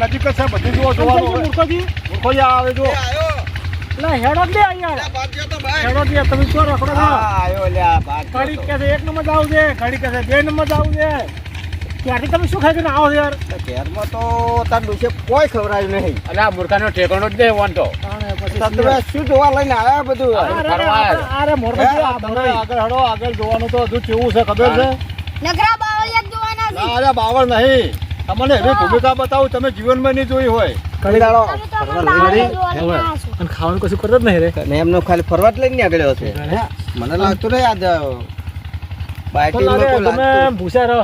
આ નજીક છે બધી જુઓ જોવાનું. મૂર્ખોજી? મૂર્ખોજી આવે જો. લે હેડો લે અહીંયા. હેડો લે તમે શું રખડો છો? ઘડી કે છે એક નંબર જાવું છે ઘડી કે છે બે નંબર જાવું છે. ત્યાંથી તમે શું ખાઈને આવો છો યાર? ઘેરમાં તો તાર ડોસે કોઈ ખવડાવ્યું નહીં. એટલે આ મૂર્ખાનો ઠેકાણો જ નહીં વાંધો. તો તમે શું? જોવા લઈને આવ્યા બધું? અરે, મોરબી. આગળ હડો આગળ જોવાનું તો હજુ કેવું છે ખબર છે? નગરા બાવળિયા જોવાના છે. અરે બાવળ નહીં. તમને એવી ભૂમિકા બતાવું તમે જીવનમાં નહીં જોઈ હોય. દાડો. અને ખાવાનું કશું કરતો જ નહીં રે. ને એમનો ખાલી ફરવા જ લઈને નીકળ્યો છે. મને લાગતું નહીં આજ તો બાયટીમાં લાગે કોઈ તમે લાગતું ભૂસ્યા રહો.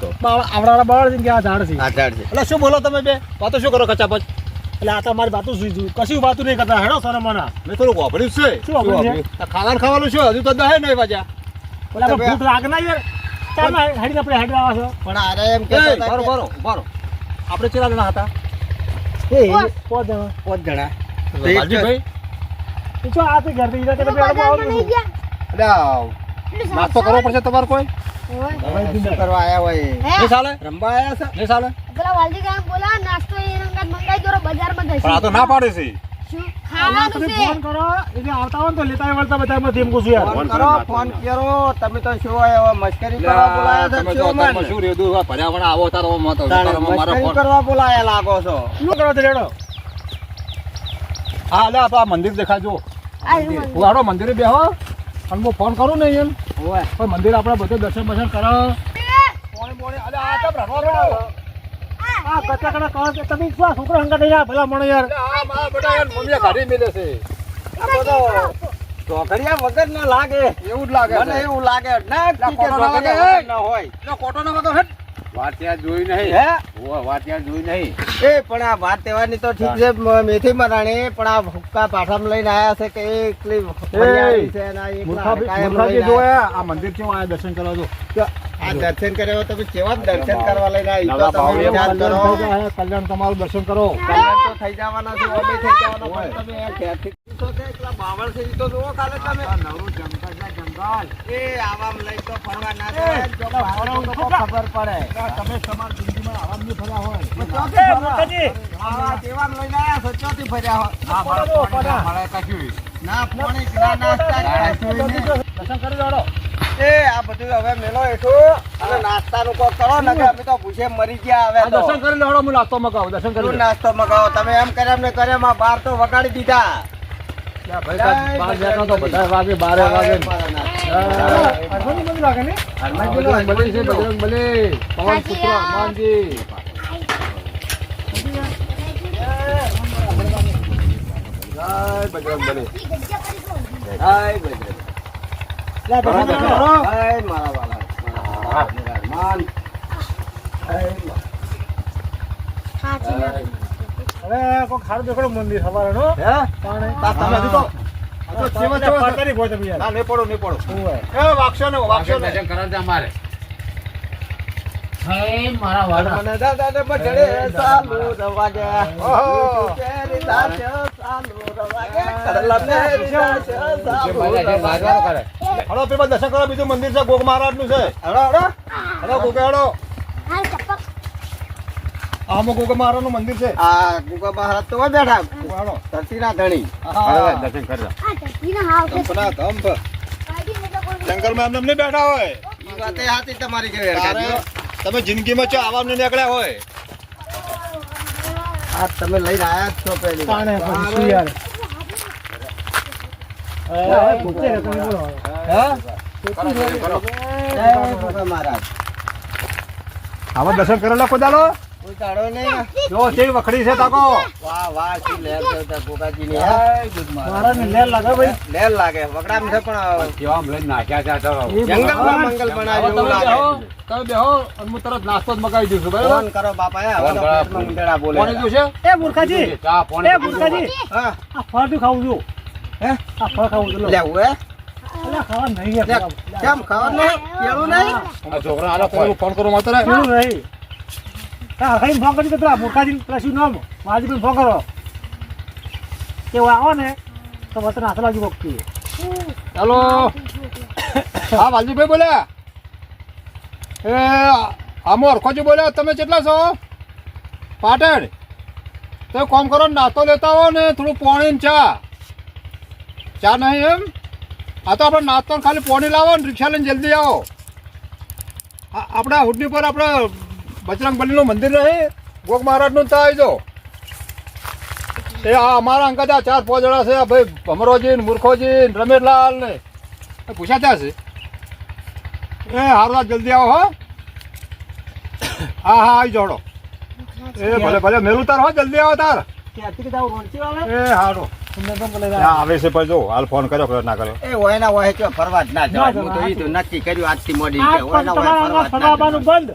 તો. આવડાવાળા છે આ ઝાડ છે? આ ઝાડ છે. શું બોલો તમે બે? વાતો શું કરો કચાપચ એટલે આ તો મારી વાતું સુઈ કશું વાતું નહીં કરતા. હેડો સોના મના મેં થોડું વાપર્યું છે. શું વાપર્યું છે? આ ખાવાનું ખાવાનું છે હજુ તો દહે નહીં વાજ્યા ભૂખ લાગ ના યાર. ચાલ હેડી આપણે હેડી આવા છો. પણ આરે એમ એ, બરો બરો બરો આપણે ચેલા જણા હતા? એ, પોત જણા. પાંચ જણા. તો એક વાલજીભાઈ તું શું આ તે ઘરથી ઈરા કે તમે એટલું નાસ્તો કરવો પડશે તમારે કોઈ? કરવા આયા હોય? નહીં રમવા આયા છે? પેલા વાલજી બોલા નાસ્તો એ રંગાત મંગાઈ દો બજારમાં જઈશું. આ તો ના પાડે છે. ખાવાનું છે. ફોન કરો એટલે આવતા હોય ને તો લેતા વળતા છું યાર. ફોન કરો ફોન કરો. તમે તો શું હોય મસ્કરી કરવા બોલાયા તમે છો તો? શું રેદું પર્યાવરણ આવો તારો મત મસ્કરી કરવા બોલાયા લાગો છો. શું કરો તો રેડો? હા આ મંદિર દેખાજો. ઉગાડો મંદિરે. બેહો અને હું ફોન કરું ને એમ. મંદિર આપણે બધું દર્શન બર્શન કરો આ તો. આ કચા કડા કહો કે તમે શું છોકરો હંગા ભલા મને યાર? આ મારા બેટા યાર મમ્મીએ કાઢી મેલે છે. આ બધો ચોકડિયા વગર ના લાગે. એવું જ લાગે મને એવું લાગે. ના ઠીક લાગે? વગર હોય. કોટો ના વાગો હેટ. વાત્યા જોઈ નહીં. હે? વાત્યા જોઈ નહીં. એ પણ આ વાત તહેવારની તો ઠીક છે મેથી મરાણી પણ આ હુક્કા પાઠામાં લઈને આયા છે કે એકલી છે અને આ જોયા? મંદિર કેવું આયા? દર્શન કરવા જો. આ દર્શન કર્યો હોય તો કેવા દર્શન કરવા લઈને આવી તમે વિચાર કલ્યાણ કરો. જાય, કલ્યાણ તમારું દર્શન કરો. કલ્યાણ તો થઈ જવાના છે ઓમે થઈ જવાના પણ તમે તો બાવળ તો એ આવામ લઈ તો ફરવા ના જાય જો બાવળો તો ખબર પડે. તમે તમારી જિંદગીમાં ફર્યા હોય. આવા તેવામ લઈને આયા ફર્યા. મળે કશું ના પોણી ના નાસ્તા દર્શન કરી દોડો એ આ બધું હવે મેલો હેઠું. અને નાસ્તાનું કોક કરો ને અમે તો ભૂસે મરી ગયા હવે દર્શન કરી લેવાડો હું નાસ્તો મગાવો દર્શન કરી નાસ્તો મગાવો? તમે એમ કર્યા મેં ને કર્યા બાર તો વગાડી દીધા. મારા નિરારમાન. જય મા- સાચી વાત. હવે કોક સારું દેખાડો મંદિર સવારનો હે તાણે. તા તમે હજુ તો આ સેવા એટલે પાતારી હોય તમે ના નહીં પડો નહીં પડો એ વાગશો ને વાગશો ને દર્શન કરવા છે હે મારા વાડા મને દાદા ને બજડે ચાલુ રવાગે. ઓહો. કેરી રવાગે. રવાગે. હળો પેલા દર્શન બીજું મંદિર છે ગોગ મહારાજનું છે હળો, હળો. હળો ગોગે હળો. આમાં ગોગ મહારાજનું મંદિર છે? આ ગુગા મહારાજ તો બેઠા. ધણી. દર્શન. કંપના કંપ કાઢી ને જંગલમાં એમને બેઠા હોય. ઈ વાતે હાથી તમારી કે તમે જિંદગીમાં ચો આવા નહીં નીકળ્યા હોય. આ તમે લઈને આયા છો પહેલી વાર. તાણે શું યાર? એ, પૂછે ને તમે બોલો. હે? કરો દર્શન કરો જય ગુગા મહારાજ. આવા દર્શન કરેલા નહીં જો તે વખડી છે તાકો. વાહ વાહ શું લેર છે તે હે? મહારાજને લેર લાગે ભાઈ. લેર લાગે છે પણ કેવા લઈને નાખ્યા છે તો એ જંગલમાં મંગલ હવે એવું લાગે. તમે બેહો અને હું તરત નાસ્તો જ મગાવી છું બરાબર? ફોન કરો બાપા હે, હવે તો. પેટમાં બોલે. એ મૂર્ખાજી. એ મૂર્ખાજી. હા. આ ફળ બી ખાવું છું. હે? આ ફળ ખાવું છું લો. લેવું અલા, ખાવા નહીં કેમ ખાવા નહીં? કેળું નહીં? છોકરા આલો ફોન ફોન કરો માત્ર. નહીં. હા ખાલી ફોન કરી પેલા મૂર્ખાજી પેલા શું નામ? માજી પણ ફોન કરો. કેવું આવો ને, તો વતન હાથ લાગી વખતી ચાલો હા, વાલજીભાઈ બોલ્યા એ, આમાં ઓળખોજી બોલ્યા તમે કેટલા છો? પાટણ. તો કોમ કરો ને નાસ્તો લેતા હો ને, થોડું પોણી ચા. ચા નહીં એમ? આ તો આપણે નાસ્તો ખાલી પોણી લાવો ને, રિક્ષા લઈને જલ્દી આવો. આપણા હુડની પર આપણે બજરંગ બલીનું મંદિર રહે? ગોગ મહારાજનું ત્યાં આવી જાઓ એ આ અમારા અંકલ આ ચાર પાંચ જણા છે. આ ભાઈ ભમરોજી ને મૂર્ખોજી ને રમેશલાલ ને એ પૂછ્યા ત્યાં છે? એ હારવા જલ્દી આવો હો. હા હા આવી જોડો એ ભલે ભલે મેલું તાર હો જલ્દી આવો તાર. એ હારો. આવે છે પછી જો હાલ ફોન કર્યો કે ના કર્યો. એ હોય ના ફરવા જ ના ના જવાય. હું તો જવાય. તો નક્કી કર્યું આજથી મોડી આજ કે હોય પણ ના હોય તમારા ફરવા જ ના ફરવાનું જવાય. બંધ.